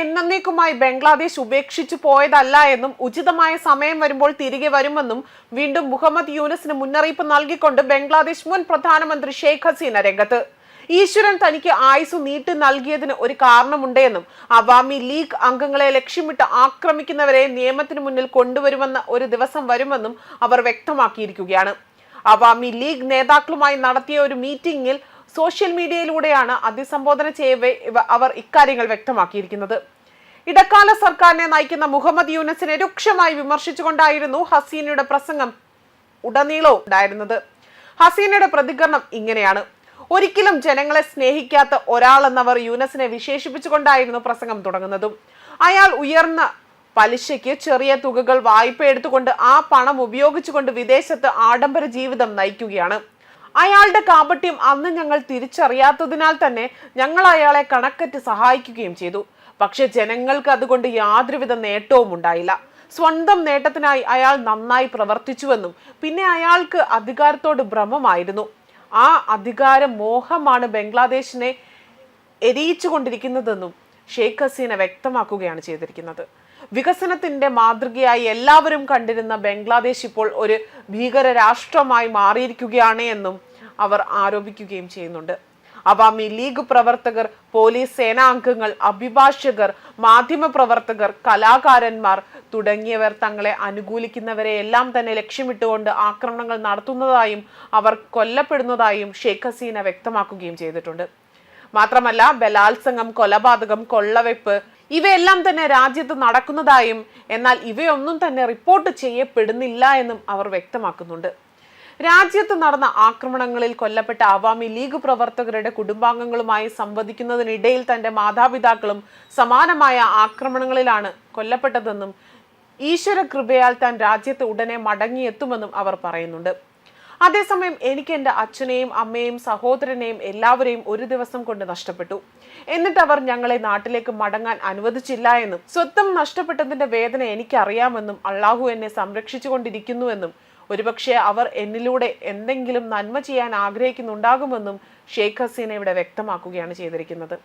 എന്നേക്കുമായി ബംഗ്ലാദേശ് ഉപേക്ഷിച്ചു പോയതല്ല എന്നും ഉചിതമായ സമയം വരുമ്പോൾ തിരികെ വരുമെന്നും വീണ്ടും മുഹമ്മദ് യൂനസിന് മുന്നറിയിപ്പ് നൽകിക്കൊണ്ട് ബംഗ്ലാദേശ് മുൻ പ്രധാനമന്ത്രി ഷെയ്ഖ് ഹസീന രംഗത്ത്. ഈശ്വരൻ തനിക്ക് ആയുസ് നീട്ടി നൽകിയതിന് ഒരു കാരണമുണ്ടെന്നും അവാമി ലീഗ് അംഗങ്ങളെ ലക്ഷ്യമിട്ട് ആക്രമിക്കുന്നവരെ നിയമത്തിന് മുന്നിൽ കൊണ്ടുവരുമെന്ന ഒരു ദിവസം വരുമെന്നും അവർ വ്യക്തമാക്കിയിരിക്കുകയാണ്. അവാമി ലീഗ് നേതാക്കളുമായി നടത്തിയ ഒരു മീറ്റിംഗിൽ സോഷ്യൽ മീഡിയയിലൂടെയാണ് അഭിസംബോധന ചെയ്യവേ അവർ ഇക്കാര്യങ്ങൾ വ്യക്തമാക്കിയിരിക്കുന്നത്. ഇടക്കാല സർക്കാരിനെ നയിക്കുന്ന മുഹമ്മദ് യൂനസിനെ രൂക്ഷമായി വിമർശിച്ചുകൊണ്ടായിരുന്നു ഹസീനയുടെ പ്രസംഗം ഉടനീളവും ഉണ്ടായിരുന്നത്. ഹസീനയുടെ പ്രതികരണം ഇങ്ങനെയാണ്. ഒരിക്കലും ജനങ്ങളെ സ്നേഹിക്കാത്ത ഒരാളെന്നവർ യൂനസിനെ വിശേഷിപ്പിച്ചുകൊണ്ടായിരുന്നു പ്രസംഗം തുടങ്ങുന്നതും. അയാൾ ഉയർന്ന പലിശയ്ക്ക് ചെറിയ തുകകൾ വായ്പ എടുത്തുകൊണ്ട് ആ പണം ഉപയോഗിച്ചുകൊണ്ട് വിദേശത്ത് ആഡംബര ജീവിതം നയിക്കുകയാണ്. അയാളുടെ കാപട്യം അന്ന് ഞങ്ങൾ തിരിച്ചറിയാത്തതിനാൽ തന്നെ ഞങ്ങൾ അയാളെ കണക്കറ്റ് സഹായിക്കുകയും ചെയ്തു. പക്ഷെ ജനങ്ങൾക്ക് അതുകൊണ്ട് യാതൊരുവിധ നേട്ടവും ഉണ്ടായില്ല. സ്വന്തം നേട്ടത്തിനായി അയാൾ നന്നായി പ്രവർത്തിച്ചുവെന്നും പിന്നെ അയാൾക്ക് അധികാരത്തോട് ഭ്രമമായിരുന്നു. ആ അധികാര മോഹമാണ് ബംഗ്ലാദേശിനെ എരിയിച്ചുകൊണ്ടിരിക്കുന്നതെന്നും ഷെയ്ഖ് ഹസീന വ്യക്തമാക്കുകയാണ് ചെയ്തിരിക്കുന്നത്. വികസനത്തിന്റെ മാതൃകയായി എല്ലാവരും കണ്ടിരുന്ന ബംഗ്ലാദേശ് ഇപ്പോൾ ഒരു ഭീകര രാഷ്ട്രമായി മാറിയിരിക്കുകയാണ് എന്നും അവർ ആരോപിക്കുകയും ചെയ്യുന്നുണ്ട്. അവാമി ലീഗ് പ്രവർത്തകർ പോലീസ് സേനാംഗങ്ങൾ അഭിഭാഷകർ മാധ്യമ പ്രവർത്തകർ കലാകാരന്മാർ തുടങ്ങിയവർ തങ്ങളെ അനുകൂലിക്കുന്നവരെ എല്ലാം തന്നെ ലക്ഷ്യമിട്ടുകൊണ്ട് ആക്രമണങ്ങൾ നടത്തുന്നതായും അവർ കൊല്ലപ്പെടുന്നതായും ഷെയ്ഖ് ഹസീന വ്യക്തമാക്കുകയും ചെയ്തിട്ടുണ്ട്. മാത്രമല്ല ബലാത്സംഗം കൊലപാതകം കൊള്ളവെപ്പ് ഇവയെല്ലാം തന്നെ രാജ്യത്ത് നടക്കുന്നതായും എന്നാൽ ഇവയൊന്നും തന്നെ റിപ്പോർട്ട് ചെയ്യപ്പെടുന്നില്ല എന്നും അവർ വ്യക്തമാക്കുന്നുണ്ട്. രാജ്യത്ത് നടന്ന ആക്രമണങ്ങളിൽ കൊല്ലപ്പെട്ട അവാമി ലീഗ് പ്രവർത്തകരുടെ കുടുംബാംഗങ്ങളുമായി സംവദിക്കുന്നതിനിടയിൽ തന്റെ മാതാപിതാക്കളും സമാനമായ ആക്രമണങ്ങളിലാണ് കൊല്ലപ്പെട്ടതെന്നും ഈശ്വര കൃപയാൽ താൻ രാജ്യത്ത് ഉടനെ മടങ്ങിയെത്തുമെന്നും അവർ പറയുന്നുണ്ട്. അതേസമയം എനിക്ക് എന്റെ അച്ഛനെയും അമ്മയെയും സഹോദരനെയും എല്ലാവരെയും ഒരു ദിവസം കൊണ്ട് നഷ്ടപ്പെട്ടു. എന്നിട്ട് അവർ ഞങ്ങളെ നാട്ടിലേക്ക് മടങ്ങാൻ അനുവദിച്ചില്ല എന്നും സ്വത്തം നഷ്ടപ്പെട്ടതിന്റെ വേദന എനിക്കറിയാമെന്നും അള്ളാഹു എന്നെ സംരക്ഷിച്ചുകൊണ്ടിരിക്കുന്നുവെന്നും ഒരുപക്ഷെ അവർ എന്നിലൂടെ എന്തെങ്കിലും നന്മ ചെയ്യാൻ ആഗ്രഹിക്കുന്നുണ്ടാകുമെന്നും ഷെയ്ഖ് ഹസീന ഇവിടെ വ്യക്തമാക്കുകയാണ് ചെയ്തിരിക്കുന്നത്.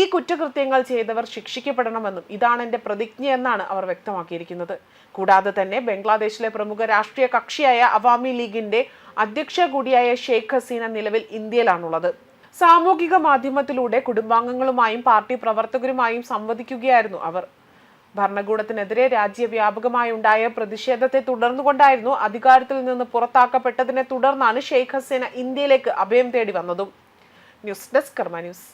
ഈ കുറ്റകൃത്യങ്ങൾ ചെയ്തവർ ശിക്ഷിക്കപ്പെടണമെന്നും ഇതാണ് എന്റെ പ്രതിജ്ഞ എന്നാണ് അവർ വ്യക്തമാക്കിയിരിക്കുന്നത്. കൂടാതെ തന്നെ ബംഗ്ലാദേശിലെ പ്രമുഖ രാഷ്ട്രീയ കക്ഷിയായ അവാമി ലീഗിന്റെ അധ്യക്ഷ കൂടിയായ ഷെയ്ഖ് ഹസീന നിലവിൽ ഇന്ത്യയിലാണുള്ളത്. സാമൂഹിക മാധ്യമത്തിലൂടെ കുടുംബാംഗങ്ങളുമായും പാർട്ടി പ്രവർത്തകരുമായും സംവദിക്കുകയായിരുന്നു അവർ. ഭരണകൂടത്തിനെതിരെ രാജ്യവ്യാപകമായി ഉണ്ടായ പ്രതിഷേധത്തെ തുടർന്നുകൊണ്ടായിരുന്നു അധികാരത്തിൽ നിന്ന് പുറത്താക്കപ്പെട്ടതിനെ തുടർന്നാണ് ഷെയ്ഖ് ഹസീന ഇന്ത്യയിലേക്ക് അഭയം തേടി വന്നതും. News desk Karma news.